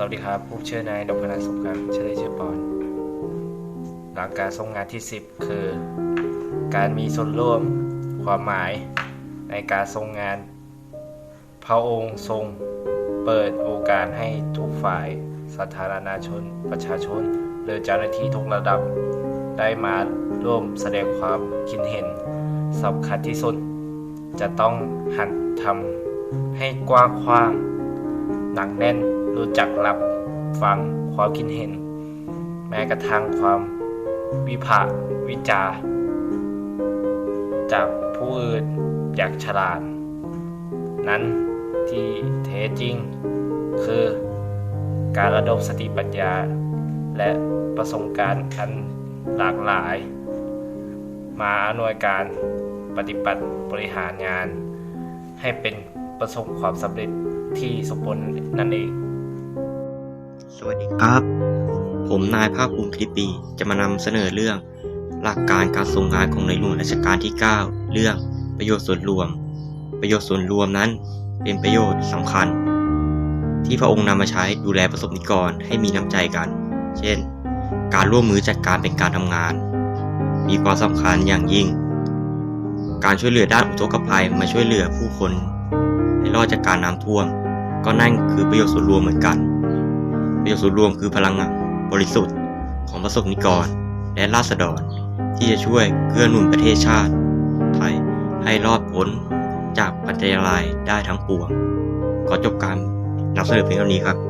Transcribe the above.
สวัสดีครับผมชื่อนายดพนันสุขครับชื่อเล่นชื่อปอน หลักการทรงงานที่ 10 คือ การมีส่วนร่วมความหมายในการทรงงาน พระองค์ทรงเปิดโอกาสให้ทุกฝ่ายสาธารณชน ประชาชน หรือเจ้าหน้าที่ทุกระดับ ได้มาร่วมแสดงความคิดเห็นสำคัญที่สุด จะต้องหันทำให้กว้างขวางหนักแน่น รู้จักรับฟังความคิดเห็น แม้กระทั่งความวิพากษ์วิจารจากผู้อื่นอย่างฉลาด นั้นที่แท้จริง คือการระดมสติปัญญา และประสบการณ์อันหลากหลาย มาอำนวยการปฏิบัติบริหารงาน ให้เป็นประสบความสำเร็จที่สมบูรณ์นั่นเอง สวัสดีครับ ผมนายภาคภูมิพิปี จะมานำเสนอเรื่อง หลักการการทรงงานของในหลวงรัชกาลที่ 9 เรื่องประโยชน์ส่วนรวม ประโยชน์ส่วนรวมนั้น เป็นประโยชน์สำคัญ ที่พระองค์นำมาใช้ดูแลประสบนิกรให้มีน้ำใจกัน เช่น การร่วมมือจัดการเป็นการทำงาน มีความสำคัญอย่างยิ่ง การช่วยเหลือด้านอุทกภัยมาช่วยเหลือผู้คนให้รอดจากการน้ำท่วม ก็นั่นคือประโยชน์ส่วนรวมเหมือนกัน ประโยชน์ส่วนรวมคือพลังงานบริสุทธิ์ของประสบนิกร และราษฎร ที่จะช่วยเกื้อหนุนประเทศชาติ ไทยให้รอดพ้นจากปัจจัยลายได้ทั้งปวง ขอจบการนำเสนอเพียงเท่านี้ครับ